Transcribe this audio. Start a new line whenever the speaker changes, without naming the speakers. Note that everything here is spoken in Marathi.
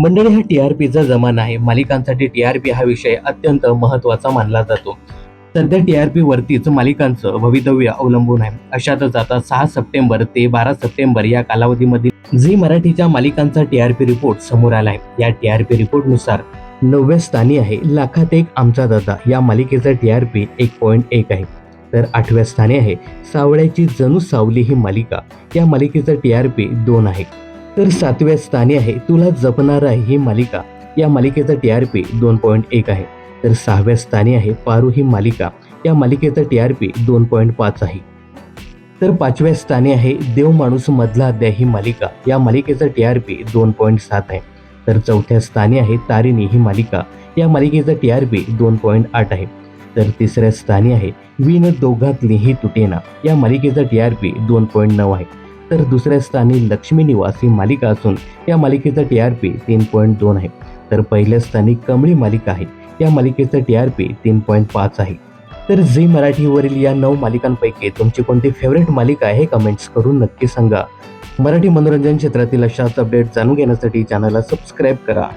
मंडळी हा टी आर पीचा जमाना आहे. मालिकांसाठी टी आर पी हा विषय अत्यंत महत्त्वाचा मानला जातो. सध्या टी आर पी वरतीच मालिकांचं भवितव्य अवलंबून आहे. अशातच आता सहा सप्टेंबर ते बारा सप्टेंबर या कालावधीमध्ये झी मराठीच्या मालिकांचा टी आर पी रिपोर्ट समोर आला आहे. या टी आर पी रिपोर्टनुसार नवव्या स्थानी आहे. लाखात एक आमचा दादा या मालिकेचा टी आर पी एक पॉईंट एक आहे. तर आठव्या स्थानी आहे. सावळ्याची जणू सावली ही मालिका. या मालिकेचा टी आर पी दोन आहे. तर सातव्या स्थानी आहे. तुला जपणार आहे ही मालिका. या मालिकेचा टी आर पी दोन पॉईंट एक आहे. तर सहाव्या स्थानी आहे पारू ही मालिका. या मालिकेचा टी आर पी दोन पॉईंट पाच आहे. तर पाचव्या स्थानी आहे देव माणूस मधला अध्याय ही मालिका. या मालिकेचा टी आर पी दोन पॉईंट सात आहे. तर चौथ्या स्थानी आहे तारिणी ही मालिका. या मालिकेचा टी आर पी दोन पॉईंट आठ आहे. तर तिसऱ्या स्थानी आहे विन दोघातली ही तुटेना. या मालिकेचा टी आर पी दोन पॉईंट नऊ आहे. तर दुसऱ्या स्थानी लक्ष्मी निवास ही मालिका असून या मालिकेचा टी आर पी तीन पॉईंट दोन आहे. तर पहिल्या स्थानी कमळी मालिका आहे. या मालिकेचा टी आर पी तीन पॉईंट पाच आहे. तर झी मराठीवरील या नऊ मालिकांपैकी तुमची कोणती फेवरेट मालिका आहे कमेंट्स करून नक्की सांगा. मराठी मनोरंजन क्षेत्रातील अशाच अपडेट जाणून घेण्यासाठी चॅनलला सबस्क्राईब करा.